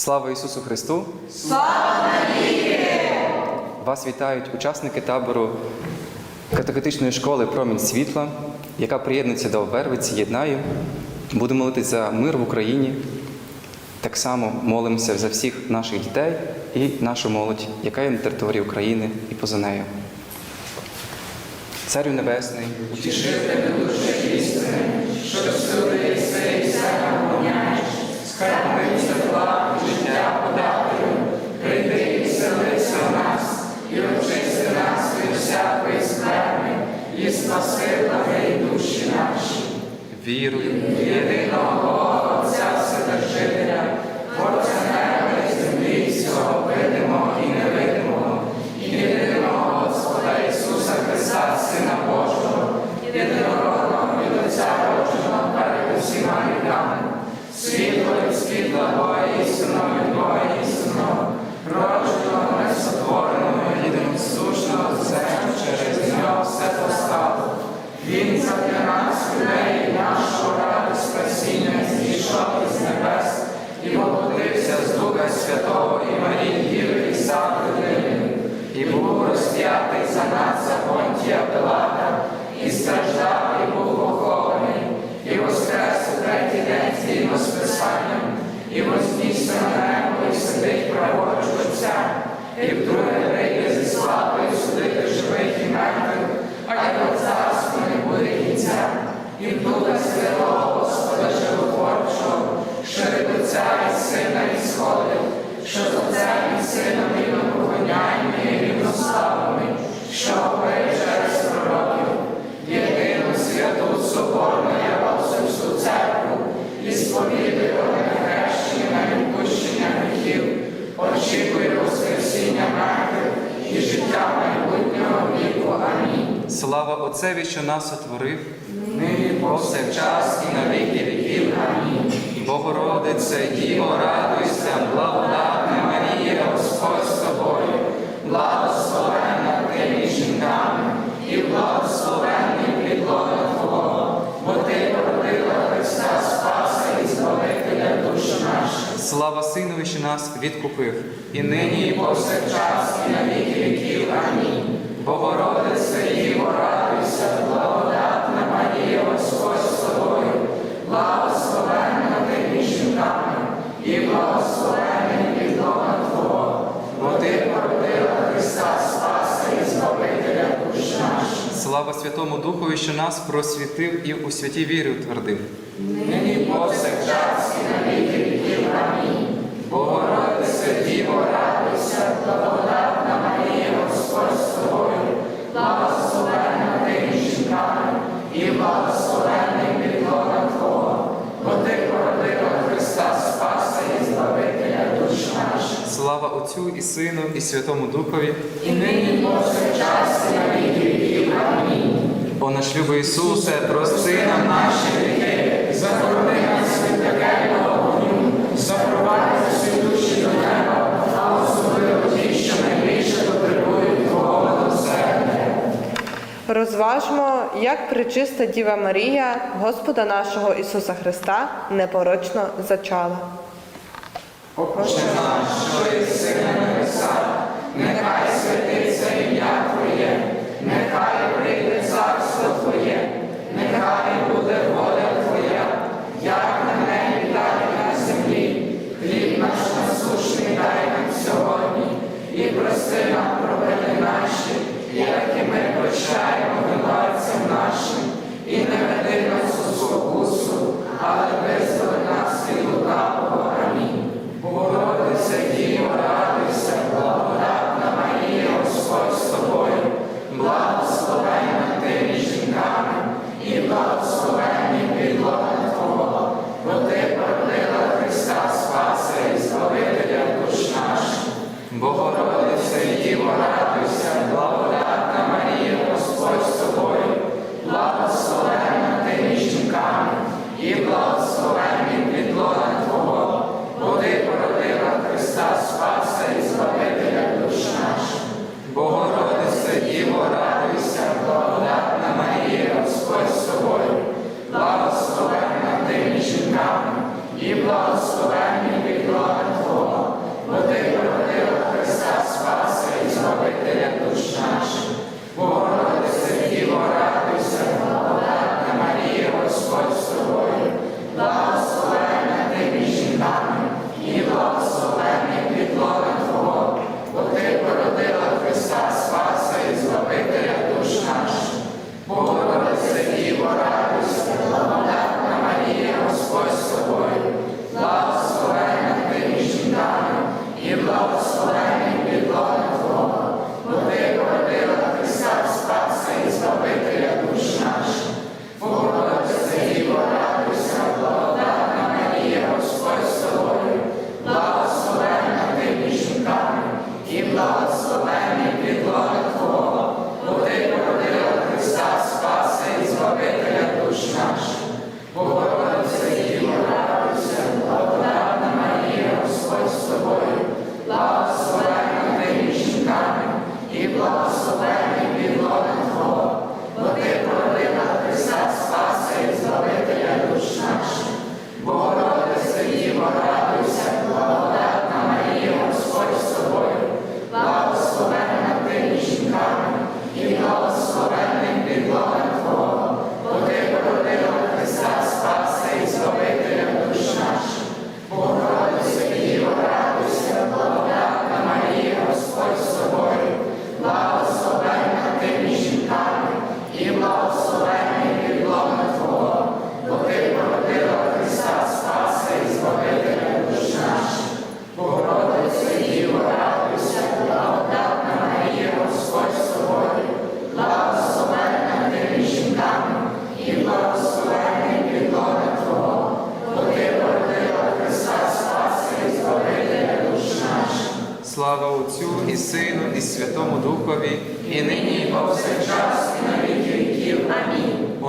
Слава Ісусу Христу! Слава Вас вітають учасники табору катехетичної школи Промінь світла, яка приєднується до Вервиці Єднаю. Будемо молитися за мир в Україні. Так само молимося за всіх наших дітей і нашу молодь, яка є на території України і поза нею. Царю Небесний, вірую, і vyrui. Dievina, o, Отцеві, що нас сотворив, Нині повсякчас і на віки віків. Амінь. Богородице, Діво, радуйся, благодатна Марія, Господь з тобою, благословенна ти між жінками, і благословенний підлога Твого, бо ти породила Христа Спаса і Збавителя душ наших. слава Синові, що нас відкупив, і Нині і повсякчас і на віки віків. Амінь. Богородице, Діво, радуйся, благодатна Марія, Господь з тобою, благословенна ти між жінками, і благословенний підлога Твого, бо ти породила Христа Спаса і Збавителя душ наших. слава Святому Духові, що нас просвітив і у святій вірі утвердив. Нині повсякчас і на віки віків. Амінь. Богородице, Діво, радуйся, благодатна і благословенний підлога Твого, бо ти породила Христа Спаса і Збавителя душ наших. Слава Отцю і Сину, і Святому Духові. І нині повсякчас і на віки віків. Амінь. О наш любий Ісусе, прости нам наші. Наші гріхи, захорони нас від пекельного вогню, запровадь всі душі до неба, а особливо ті, що найбільше потребують Твого милосердя. Розважмо, як причиста Діва Марія, Господа нашого Ісуса Христа, непорочно зачала. Отче наш, що єси на небесах, нехай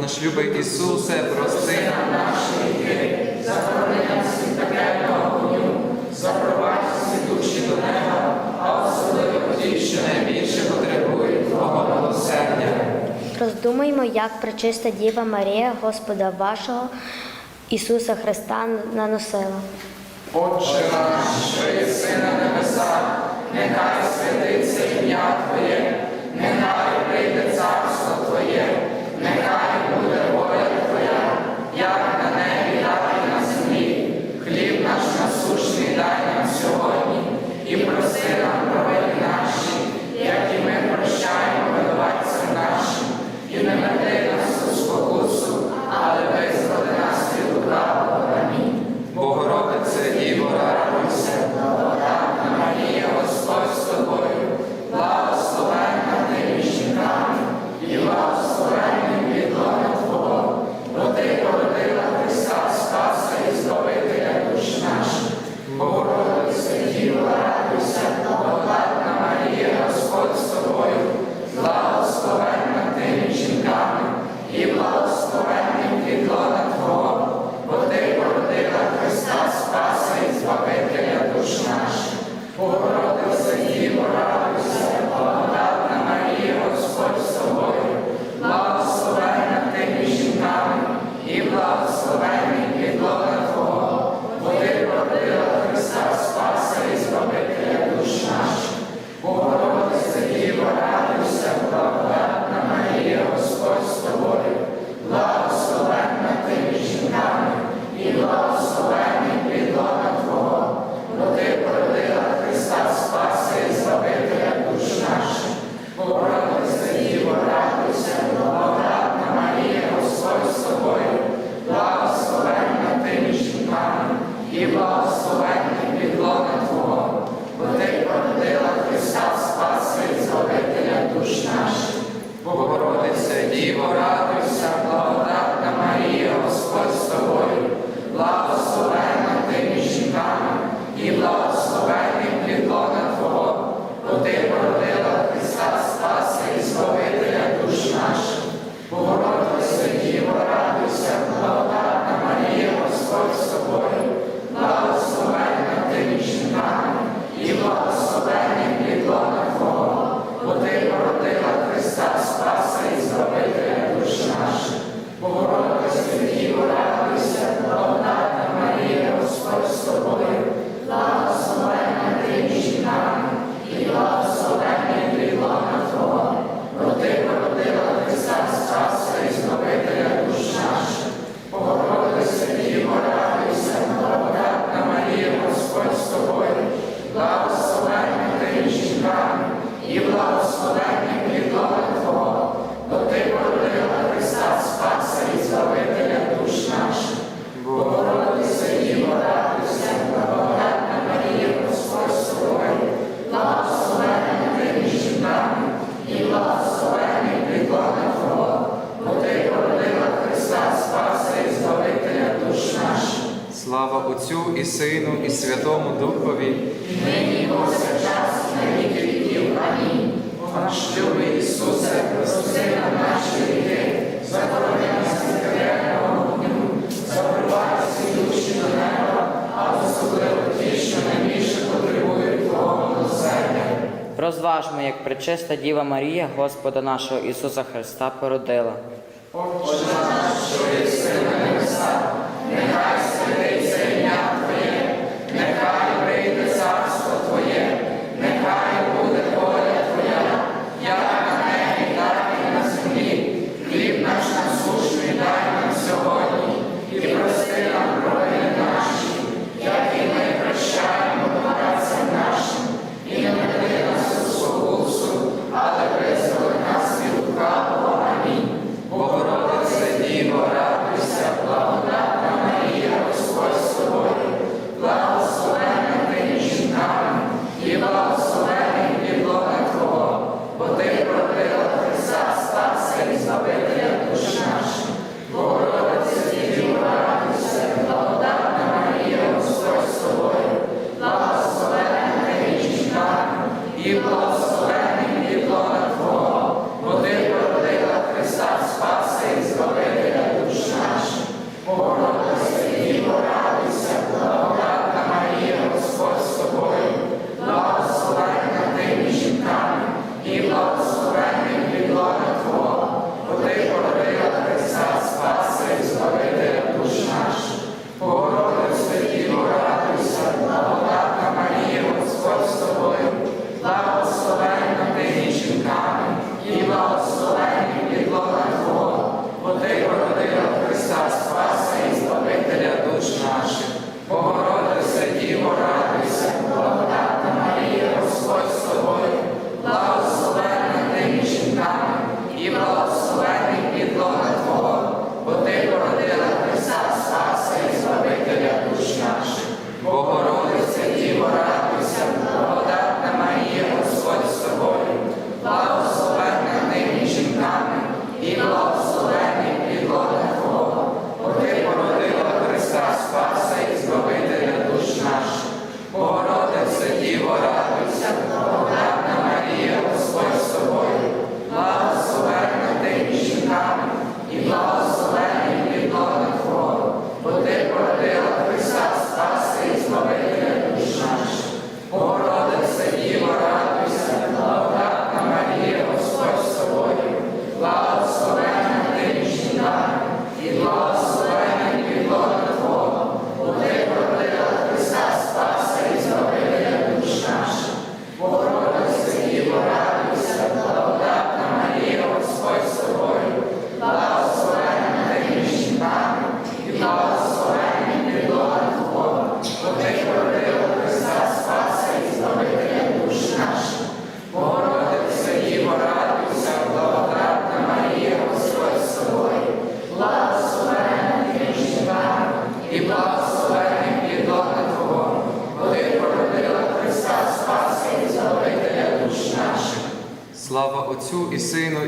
Наш любий Ісусе, прости нам наші гріхи, захорони нас від пекельного вогню, запровадь всі душі до неба, а особливо ті, що найбільше потребують Твого милосердя. Роздумаймо, як пречиста Діва Марія, Господа вашого Ісуса Христа наносила. Отче наш, що єси на небесах, нехай святиться ім'я Твоє. Розважмо, як причиста Діва Марія Господа нашого Ісуса Христа породила. Отче наш, що єси на небесах, нехай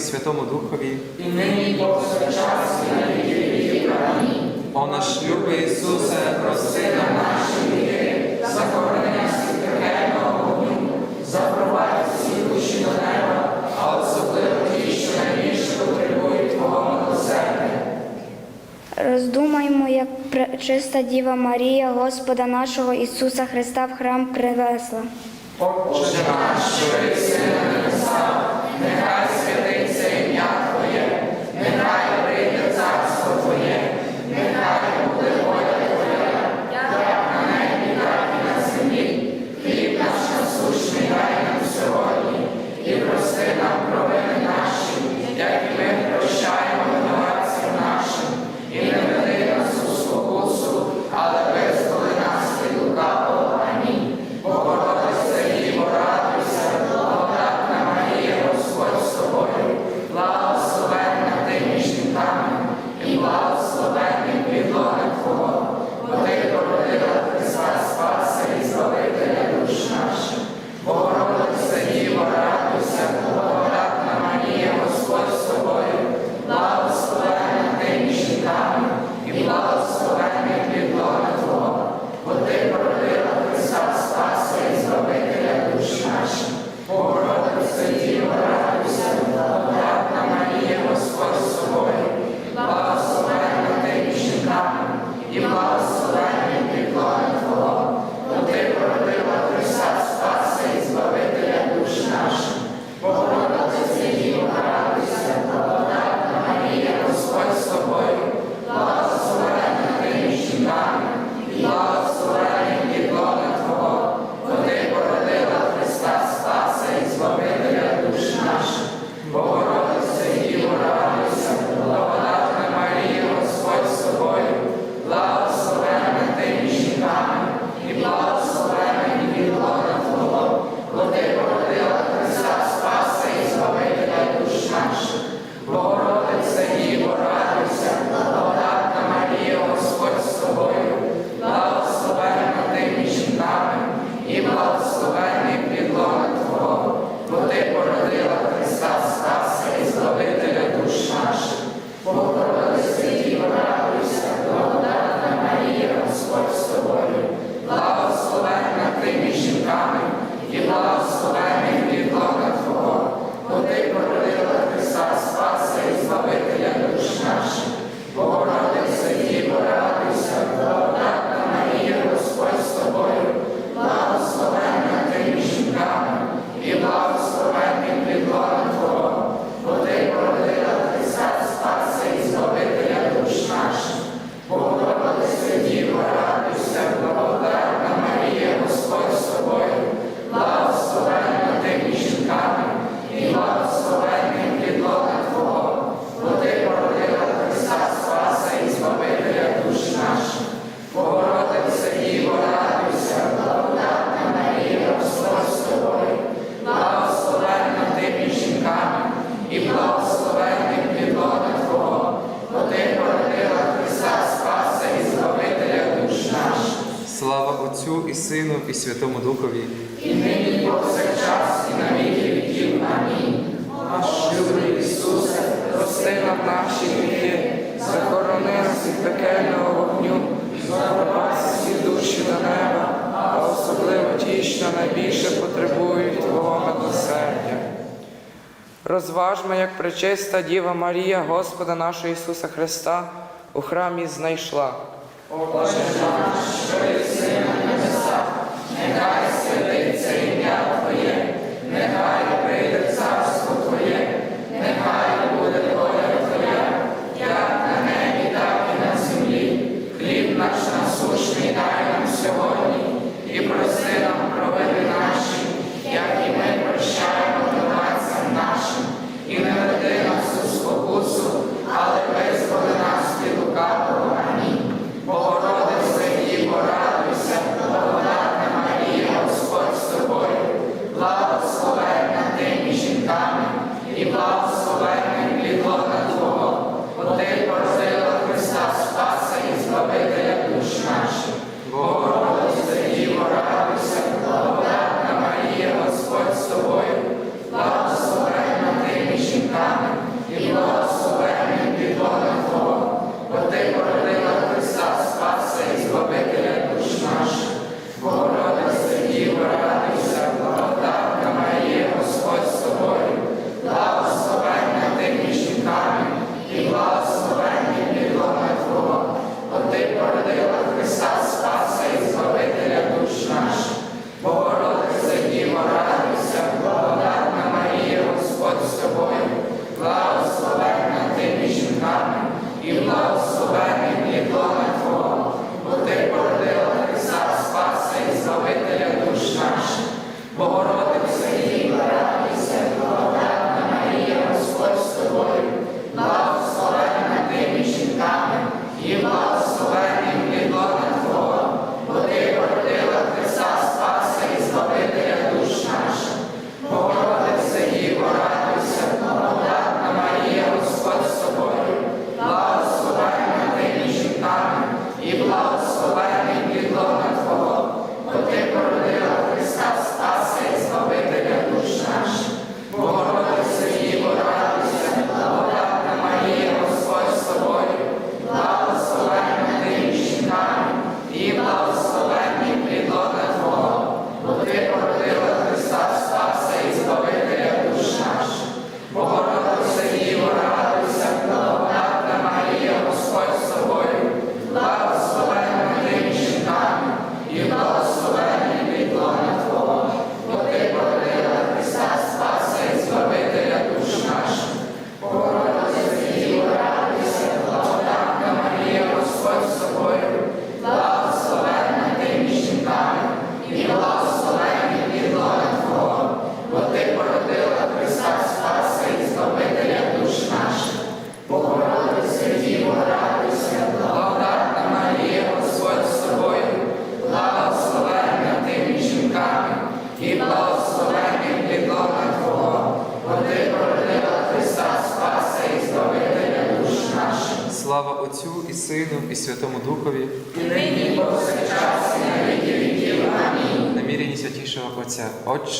Святому Духові, і нині повсякчас, і на віки віків. О наш любий Ісусе, прости нам наші віки, захорони нас від пекельного вогню, запровадь всі душі до неба, а особливо ті, що найбільше потребують Твого милосердя. Роздумаймо, як чиста Діва Марія, Господа нашого Ісуса Христа в храм принесла. Отче наш, що і сина, розважмо, як причиста Діва Марія, Господа нашого Ісуса Христа, у храмі знайшла. О Боже наш, що і сина небеса, нехай He was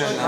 motion,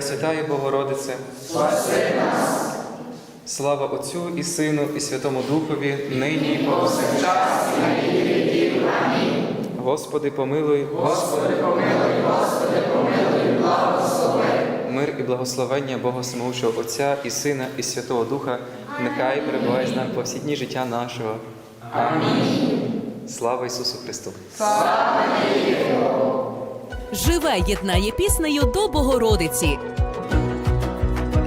Пресвятає Богородице, спаси нас! Слава Отцю і Сину, і Святому Духові, нині і повсякчас, і на віків. Амінь. Господи, помилуй, Господи, помилуй, Господи, помилуй, благослови. Мир і благословення Бога Самоучого Отця і Сина, і Святого Духа, нехай перебуває з нами по всі дні життя нашого. Амінь. Слава Ісусу Христу! Слава! Живе єднає піснею до Богородиці.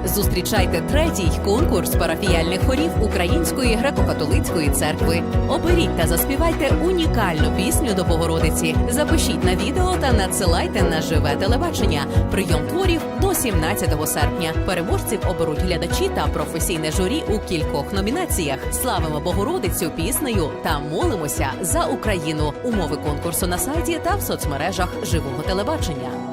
Зустрічайте третій конкурс парафіяльних хорів Української греко-католицької церкви. Оберіть та заспівайте унікальну пісню до Богородиці. Запишіть на відео та надсилайте на живе телебачення. Прийом творів до 17 серпня. Переможців оберуть глядачі та професійне журі у кількох номінаціях. Славимо Богородицю піснею та молимося за Україну. Умови конкурсу на сайті та в соцмережах живого телебачення.